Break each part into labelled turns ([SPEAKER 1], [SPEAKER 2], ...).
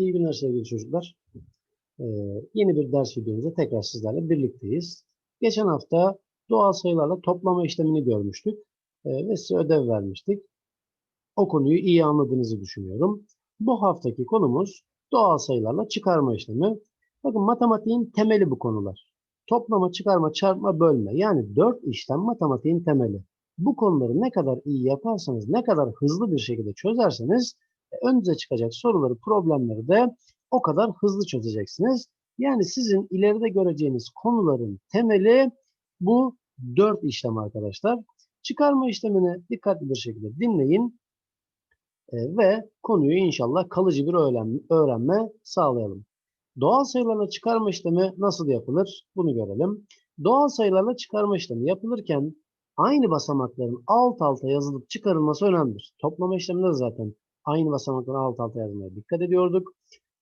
[SPEAKER 1] İyi günler sevgili çocuklar. Ee, yeni bir ders videomuzda tekrar sizlerle birlikteyiz. Geçen hafta doğal sayılarla toplama işlemini görmüştük ee, ve size ödev vermiştik. O konuyu iyi anladığınızı düşünüyorum. Bu haftaki konumuz doğal sayılarla çıkarma işlemi. Bakın matematiğin temeli bu konular. Toplama, çıkarma, çarpma, bölme. Yani dört işlem matematiğin temeli. Bu konuları ne kadar iyi yaparsanız, ne kadar hızlı bir şekilde çözerseniz önünüze çıkacak soruları, problemleri de o kadar hızlı çözeceksiniz. Yani sizin ileride göreceğiniz konuların temeli bu dört işlem arkadaşlar. Çıkarma işlemini dikkatli bir şekilde dinleyin e, ve konuyu inşallah kalıcı bir öğrenme, sağlayalım. Doğal sayılarla çıkarma işlemi nasıl yapılır? Bunu görelim. Doğal sayılarla çıkarma işlemi yapılırken aynı basamakların alt alta yazılıp çıkarılması önemlidir. Toplama işleminde de zaten aynı basamakları alt alta yazmaya dikkat ediyorduk.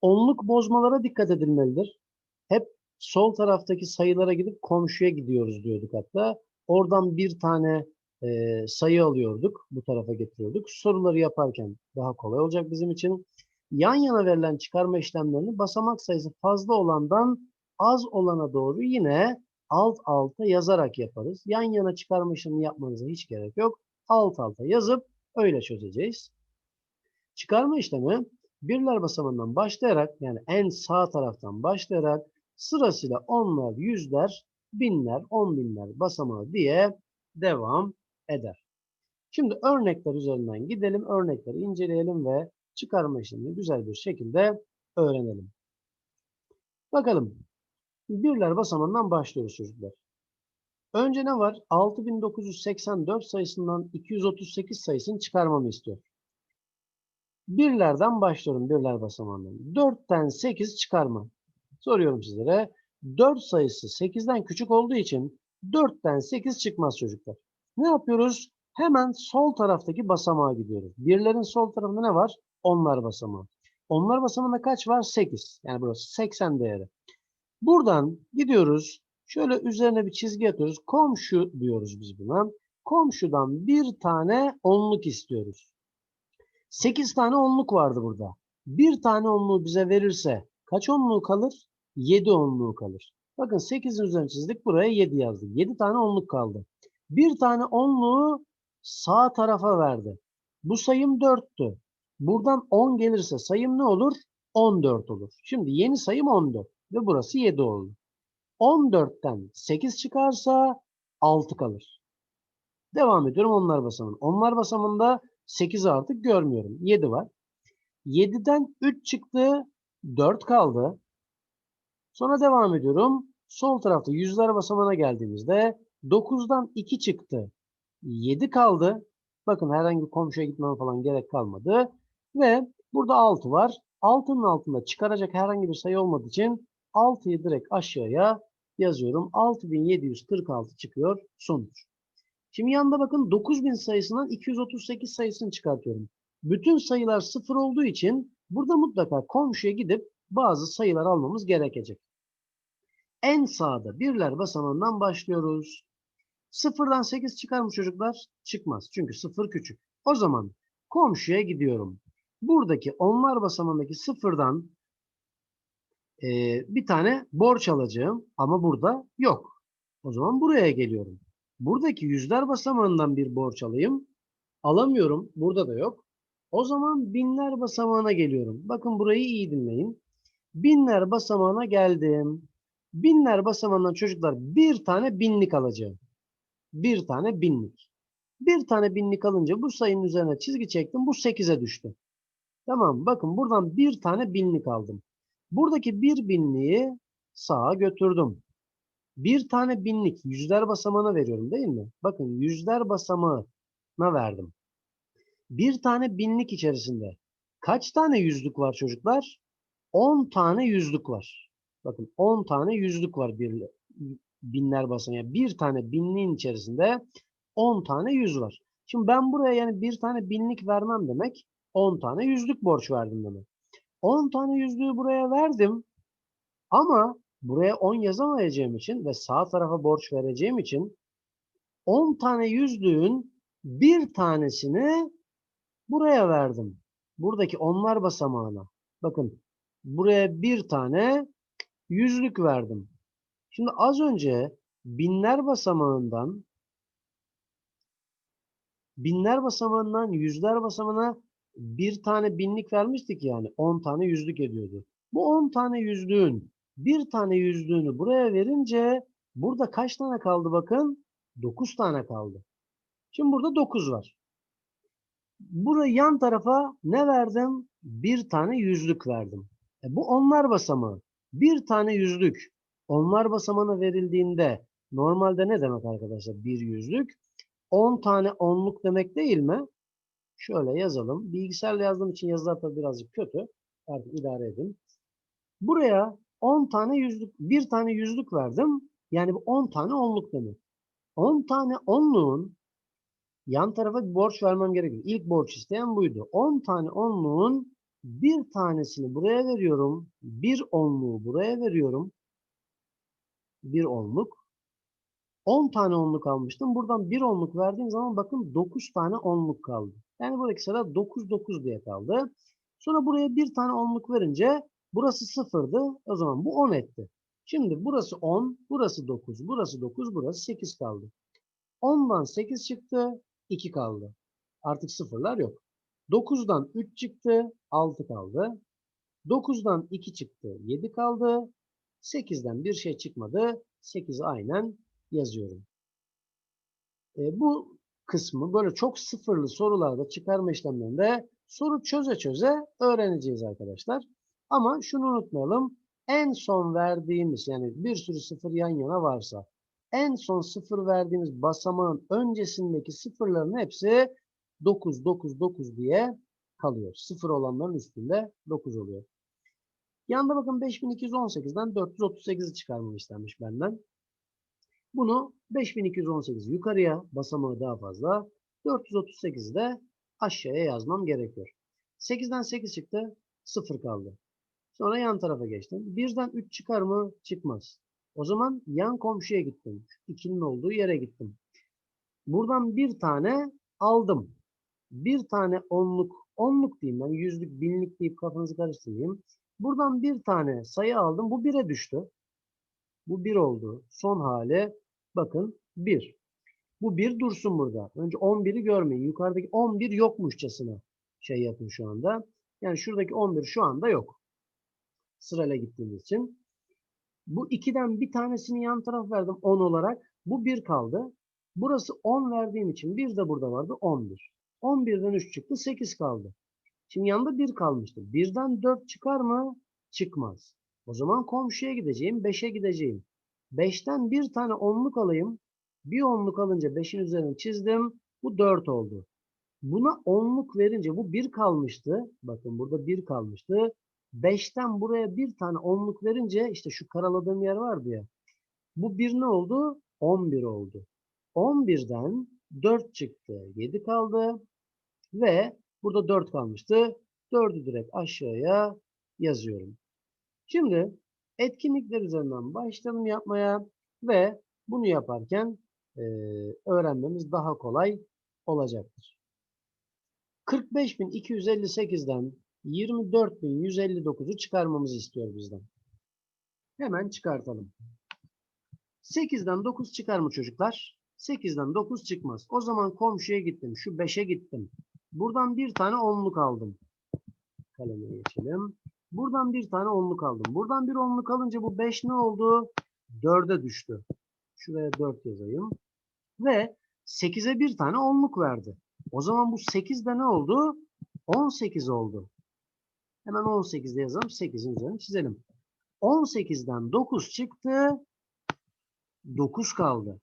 [SPEAKER 1] Onluk bozmalara dikkat edilmelidir. Hep sol taraftaki sayılara gidip komşuya gidiyoruz diyorduk hatta. Oradan bir tane e, sayı alıyorduk. Bu tarafa getiriyorduk. Soruları yaparken daha kolay olacak bizim için. Yan yana verilen çıkarma işlemlerini basamak sayısı fazla olandan az olana doğru yine alt alta yazarak yaparız. Yan yana çıkarma işlemi yapmanıza hiç gerek yok. Alt alta yazıp öyle çözeceğiz. Çıkarma işlemi birler basamağından başlayarak yani en sağ taraftan başlayarak sırasıyla onlar, yüzler, binler, on binler basamağı diye devam eder. Şimdi örnekler üzerinden gidelim, örnekleri inceleyelim ve çıkarma işlemini güzel bir şekilde öğrenelim. Bakalım. Birler basamağından başlıyoruz çocuklar. Önce ne var? 6984 sayısından 238 sayısını çıkarmamı istiyor. Birlerden başlıyorum birler basamağından. 4'ten 8 çıkarma. Soruyorum sizlere. 4 sayısı 8'den küçük olduğu için 4'ten 8 çıkmaz çocuklar. Ne yapıyoruz? Hemen sol taraftaki basamağa gidiyoruz. Birlerin sol tarafında ne var? Onlar basamağı. Onlar basamağında kaç var? 8. Yani burası 80 değeri. Buradan gidiyoruz. Şöyle üzerine bir çizgi atıyoruz. Komşu diyoruz biz buna. Komşudan bir tane onluk istiyoruz. 8 tane onluk vardı burada. Bir tane onluğu bize verirse kaç onluğu kalır? 7 onluğu kalır. Bakın 8'in üzerine çizdik. Buraya 7 yazdık. 7 tane onluk kaldı. Bir tane onluğu sağ tarafa verdi. Bu sayım 4'tü. Buradan 10 gelirse sayım ne olur? 14 olur. Şimdi yeni sayım 14 ve burası 7 oldu. 14'ten 8 çıkarsa 6 kalır. Devam ediyorum onlar basamında. Onlar basamında 8'i artık görmüyorum. 7 var. 7'den 3 çıktı. 4 kaldı. Sonra devam ediyorum. Sol tarafta yüzler basamağına geldiğimizde 9'dan 2 çıktı. 7 kaldı. Bakın herhangi komşuya gitmem falan gerek kalmadı. Ve burada 6 var. 6'nın altında çıkaracak herhangi bir sayı olmadığı için 6'yı direkt aşağıya yazıyorum. 6746 çıkıyor sonuç. Şimdi yanında bakın 9000 sayısından 238 sayısını çıkartıyorum. Bütün sayılar sıfır olduğu için burada mutlaka komşuya gidip bazı sayılar almamız gerekecek. En sağda birler basamağından başlıyoruz. Sıfırdan 8 çıkar mı çocuklar? Çıkmaz. Çünkü sıfır küçük. O zaman komşuya gidiyorum. Buradaki onlar basamağındaki sıfırdan e, bir tane borç alacağım ama burada yok. O zaman buraya geliyorum. Buradaki yüzler basamağından bir borç alayım. Alamıyorum. Burada da yok. O zaman binler basamağına geliyorum. Bakın burayı iyi dinleyin. Binler basamağına geldim. Binler basamağından çocuklar bir tane binlik alacağım. Bir tane binlik. Bir tane binlik alınca bu sayının üzerine çizgi çektim. Bu 8'e düştü. Tamam bakın buradan bir tane binlik aldım. Buradaki bir binliği sağa götürdüm. Bir tane binlik yüzler basamağına veriyorum değil mi? Bakın yüzler basamağına verdim. Bir tane binlik içerisinde kaç tane yüzlük var çocuklar? 10 tane yüzlük var. Bakın 10 tane yüzlük var bir, binler basamağı. Bir tane binliğin içerisinde 10 tane yüz var. Şimdi ben buraya yani bir tane binlik vermem demek 10 tane yüzlük borç verdim demek. 10 tane yüzlüğü buraya verdim ama buraya 10 yazamayacağım için ve sağ tarafa borç vereceğim için 10 tane yüzlüğün bir tanesini buraya verdim. Buradaki onlar basamağına. Bakın buraya bir tane yüzlük verdim. Şimdi az önce binler basamağından binler basamağından yüzler basamağına bir tane binlik vermiştik yani 10 tane yüzlük ediyordu. Bu 10 tane yüzlüğün bir tane yüzlüğünü buraya verince burada kaç tane kaldı bakın? 9 tane kaldı. Şimdi burada 9 var. Buraya yan tarafa ne verdim? Bir tane yüzlük verdim. E bu onlar basamağı. Bir tane yüzlük onlar basamağına verildiğinde normalde ne demek arkadaşlar? Bir yüzlük. 10 tane onluk demek değil mi? Şöyle yazalım. Bilgisayarla yazdığım için yazılar tabii birazcık kötü. Artık idare edin. Buraya 10 tane yüzlük, bir tane yüzlük verdim. Yani bu 10 tane onluk demek. 10 tane onluğun yan tarafa bir borç vermem gerekiyor. İlk borç isteyen buydu. 10 tane onluğun bir tanesini buraya veriyorum. Bir onluğu buraya veriyorum. Bir onluk. 10 tane onluk almıştım. Buradan bir onluk verdiğim zaman bakın 9 tane onluk kaldı. Yani buradaki sıra 9 9 diye kaldı. Sonra buraya bir tane onluk verince burası sıfırdı. O zaman bu 10 etti. Şimdi burası 10, burası 9, burası 9, burası 8 kaldı. 10'dan 8 çıktı, 2 kaldı. Artık sıfırlar yok. 9'dan 3 çıktı, 6 kaldı. 9'dan 2 çıktı, 7 kaldı. 8'den bir şey çıkmadı. 8'i aynen yazıyorum. E, bu kısmı böyle çok sıfırlı sorularda çıkarma işlemlerinde soru çöze çöze öğreneceğiz arkadaşlar. Ama şunu unutmayalım. En son verdiğimiz yani bir sürü sıfır yan yana varsa en son sıfır verdiğimiz basamağın öncesindeki sıfırların hepsi 9, 9, 9 diye kalıyor. Sıfır olanların üstünde 9 oluyor. Yanında bakın 5218'den 438'i çıkarmamı istenmiş benden. Bunu 5218 yukarıya basamağı daha fazla 438'i de aşağıya yazmam gerekiyor. 8'den 8 çıktı 0 kaldı. Sonra yan tarafa geçtim. 1'den 3 çıkar mı? Çıkmaz. O zaman yan komşuya gittim. 2'nin olduğu yere gittim. Buradan bir tane aldım. Bir tane onluk, onluk diyeyim ben yüzlük, binlik deyip kafanızı karıştırmayayım. Buradan bir tane sayı aldım. Bu 1'e düştü. Bu 1 oldu. Son hali bakın 1. Bu 1 dursun burada. Önce 11'i görmeyin. Yukarıdaki 11 yokmuşçasına şey yapın şu anda. Yani şuradaki 11 şu anda yok. Sırayla gittiğimiz için. Bu 2'den bir tanesini yan taraf verdim 10 olarak. Bu 1 kaldı. Burası 10 verdiğim için 1 de burada vardı 11. 11'den 3 çıktı 8 kaldı. Şimdi yanında 1 kalmıştı. 1'den 4 çıkar mı? Çıkmaz. O zaman komşuya gideceğim. 5'e gideceğim. 5'ten bir tane onluk alayım. Bir onluk alınca 5'in üzerine çizdim. Bu 4 oldu. Buna onluk verince bu 1 kalmıştı. Bakın burada 1 kalmıştı. 5'ten buraya bir tane onluk verince işte şu karaladığım yer vardı ya. Bu 1 ne oldu? 11 oldu. 11'den 4 çıktı. 7 kaldı. Ve burada 4 kalmıştı. 4'ü direkt aşağıya yazıyorum. Şimdi etkinlikler üzerinden başlayalım yapmaya ve bunu yaparken e, öğrenmemiz daha kolay olacaktır. 45.258'den 24.159'u çıkarmamızı istiyor bizden. Hemen çıkartalım. 8'den 9 çıkar mı çocuklar? 8'den 9 çıkmaz. O zaman komşuya gittim. Şu 5'e gittim. Buradan bir tane onluk aldım. Kaleme geçelim. Buradan bir tane onluk aldım. Buradan bir onluk alınca bu 5 ne oldu? 4'e düştü. Şuraya 4 yazayım. Ve 8'e bir tane onluk verdi. O zaman bu 8'de ne oldu? 18 oldu. Hemen 18'de yazalım. 8'in üzerine çizelim. 18'den 9 çıktı. 9 kaldı.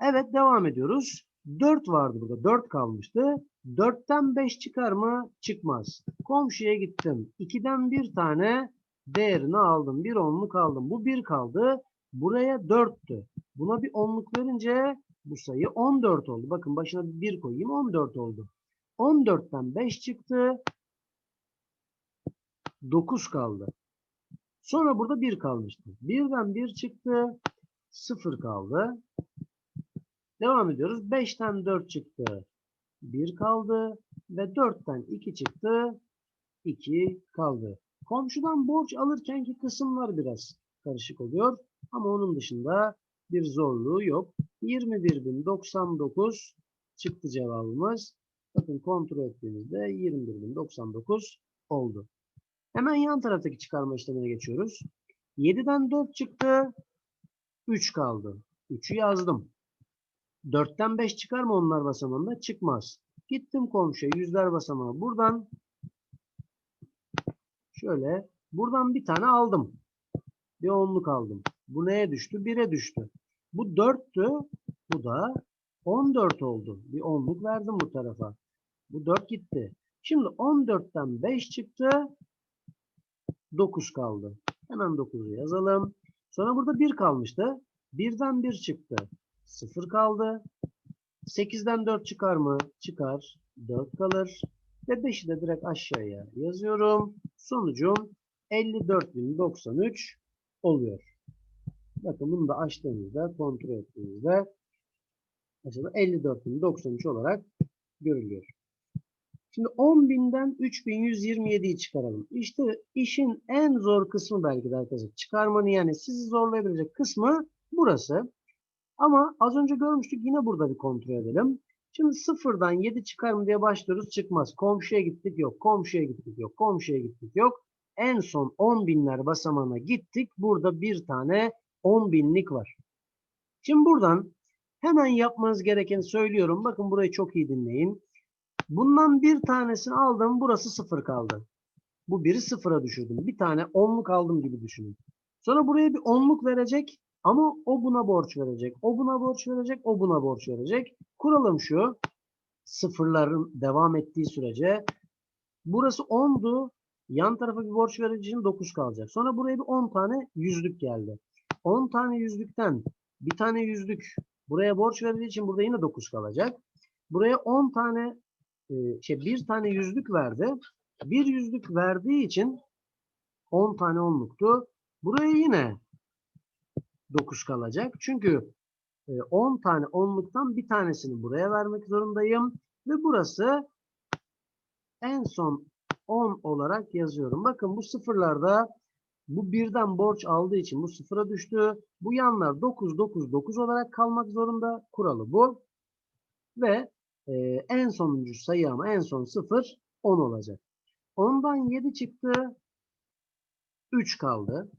[SPEAKER 1] Evet devam ediyoruz. 4 vardı burada. 4 kalmıştı. 4'ten 5 çıkar mı? Çıkmaz. Komşuya gittim. 2'den bir tane değerini aldım. Bir onluk aldım. Bu 1 kaldı. Buraya 4'tü. Buna bir onluk verince bu sayı 14 oldu. Bakın başına bir 1 koyayım. 14 oldu. 14'ten 5 çıktı. 9 kaldı. Sonra burada 1 kalmıştı. 1'den 1 çıktı. 0 kaldı. Devam ediyoruz. 5'ten 4 çıktı. 1 kaldı. Ve 4'ten 2 çıktı. 2 kaldı. Komşudan borç alırkenki kısımlar biraz karışık oluyor. Ama onun dışında bir zorluğu yok. 21.099 çıktı cevabımız. Bakın kontrol ettiğimizde 21.099 oldu. Hemen yan taraftaki çıkarma işlemine geçiyoruz. 7'den 4 çıktı. 3 kaldı. 3'ü yazdım. 4'ten 5 çıkar mı onlar basamağında? Çıkmaz. Gittim komşuya yüzler basamağı. Buradan şöyle buradan bir tane aldım. Bir onluk aldım. Bu neye düştü? 1'e düştü. Bu 4'tü. Bu da 14 oldu. Bir onluk verdim bu tarafa. Bu 4 gitti. Şimdi 14'ten 5 çıktı. 9 kaldı. Hemen 9'u yazalım. Sonra burada 1 kalmıştı. 1'den 1 çıktı. 0 kaldı. 8'den 4 çıkar mı? Çıkar. 4 kalır. Ve 5'i de direkt aşağıya yazıyorum. Sonucum 54.093 oluyor. Bakın bunu da açtığımızda, kontrol ettiğimizde aşağıda 54.093 olarak görülüyor. Şimdi 10.000'den 3.127'yi çıkaralım. İşte işin en zor kısmı belki de arkadaşlar. Çıkarmanın yani sizi zorlayabilecek kısmı burası. Ama az önce görmüştük yine burada bir kontrol edelim. Şimdi sıfırdan 7 çıkar mı diye başlıyoruz çıkmaz. Komşuya gittik yok, komşuya gittik yok, komşuya gittik yok. En son 10 binler basamağına gittik. Burada bir tane 10 binlik var. Şimdi buradan hemen yapmanız gerekeni söylüyorum. Bakın burayı çok iyi dinleyin. Bundan bir tanesini aldım. Burası sıfır kaldı. Bu biri sıfıra düşürdüm. Bir tane onluk aldım gibi düşünün. Sonra buraya bir onluk verecek. Ama o buna borç verecek. O buna borç verecek. O buna borç verecek. Kuralım şu. Sıfırların devam ettiği sürece. Burası 10'du. Yan tarafa bir borç verici için 9 kalacak. Sonra buraya bir 10 tane yüzlük geldi. 10 tane yüzlükten bir tane yüzlük buraya borç verildiği için burada yine 9 kalacak. Buraya 10 tane şey bir tane yüzlük verdi. Bir yüzlük verdiği için 10 tane onluktu. Buraya yine 9 kalacak. Çünkü 10 tane onluktan bir tanesini buraya vermek zorundayım. Ve burası en son 10 olarak yazıyorum. Bakın bu sıfırlarda bu birden borç aldığı için bu sıfıra düştü. Bu yanlar 9, 9, 9 olarak kalmak zorunda. Kuralı bu. Ve e, en sonuncu sayı ama en son 0 10 olacak. 10'dan 7 çıktı. 3 kaldı.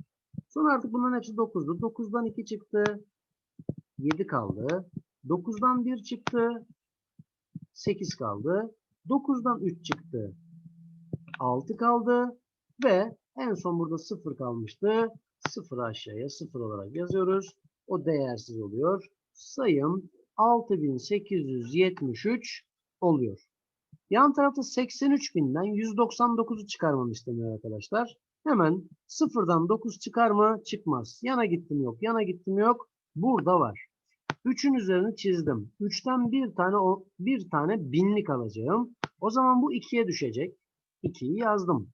[SPEAKER 1] Sonra artık bunların hepsi 9'du. 9'dan 2 çıktı. 7 kaldı. 9'dan 1 çıktı. 8 kaldı. 9'dan 3 çıktı. 6 kaldı. Ve en son burada 0 kalmıştı. 0 aşağıya 0 olarak yazıyoruz. O değersiz oluyor. Sayım 6873 oluyor. Yan tarafta 83.000'den 199'u çıkarmamı isteniyor arkadaşlar. Hemen sıfırdan 9 çıkar mı? Çıkmaz. Yana gittim yok. Yana gittim yok. Burada var. 3'ün üzerini çizdim. 3'ten bir tane bir tane binlik alacağım. O zaman bu 2'ye düşecek. 2'yi yazdım.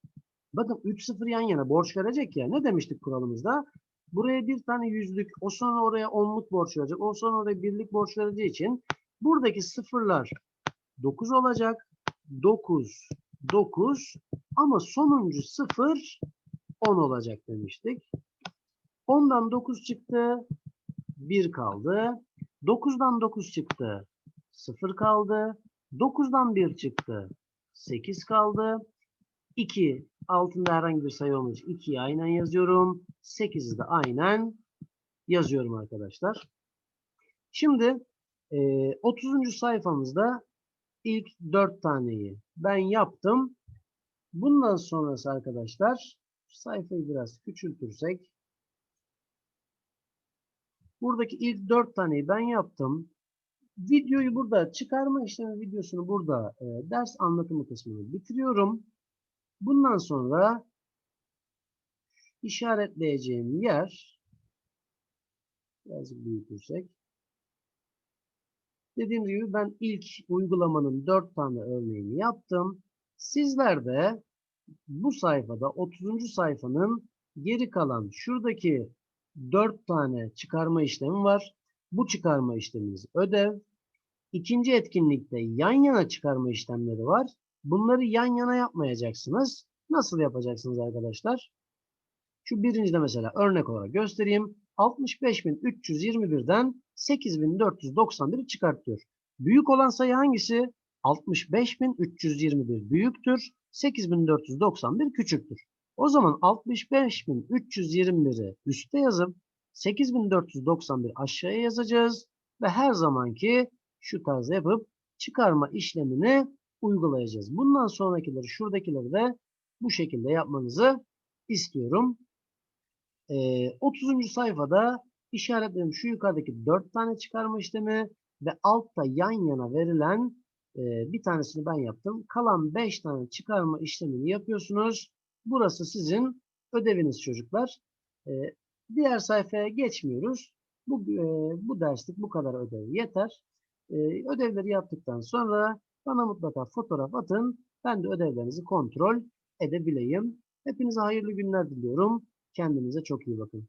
[SPEAKER 1] Bakın 3 0 yan yana borç verecek ya. Ne demiştik kuralımızda? Buraya bir tane yüzlük, o sonra oraya onluk borç verecek, o sonra oraya birlik borç vereceği için buradaki sıfırlar 9 olacak. 9, 9 ama sonuncu 0 10 olacak demiştik. 10'dan 9 çıktı. 1 kaldı. 9'dan 9 çıktı. 0 kaldı. 9'dan 1 çıktı. 8 kaldı. 2 altında herhangi bir sayı olmayacak. 2'yi aynen yazıyorum. 8'i de aynen yazıyorum arkadaşlar. Şimdi e, 30. sayfamızda ilk 4 taneyi ben yaptım. Bundan sonrası arkadaşlar sayfayı biraz küçültürsek buradaki ilk 4 taneyi ben yaptım. Videoyu burada çıkarma işlemi videosunu burada e, ders anlatımı kısmını bitiriyorum. Bundan sonra işaretleyeceğim yer biraz büyütürsek dediğim gibi ben ilk uygulamanın 4 tane örneğini yaptım. Sizler de bu sayfada 30. sayfanın geri kalan şuradaki 4 tane çıkarma işlemi var. Bu çıkarma işleminiz ödev. İkinci etkinlikte yan yana çıkarma işlemleri var. Bunları yan yana yapmayacaksınız. Nasıl yapacaksınız arkadaşlar? Şu birincide mesela örnek olarak göstereyim. 65.321'den 8.491'i çıkartıyor. Büyük olan sayı hangisi? 65.321 büyüktür. 8.491 küçüktür. O zaman 65.321'i üste yazıp 8.491 aşağıya yazacağız ve her zamanki şu tarzda yapıp çıkarma işlemini uygulayacağız. Bundan sonrakileri şuradakileri de bu şekilde yapmanızı istiyorum. Ee, 30. sayfada işaretledim şu yukarıdaki 4 tane çıkarma işlemi ve altta yan yana verilen e, bir tanesini ben yaptım. Kalan 5 tane çıkarma işlemini yapıyorsunuz. Burası sizin ödeviniz çocuklar. E, diğer sayfaya geçmiyoruz. Bu, e, bu derslik bu kadar ödev yeter. E, ödevleri yaptıktan sonra bana mutlaka fotoğraf atın. Ben de ödevlerinizi kontrol edebileyim. Hepinize hayırlı günler diliyorum. Kendinize çok iyi bakın.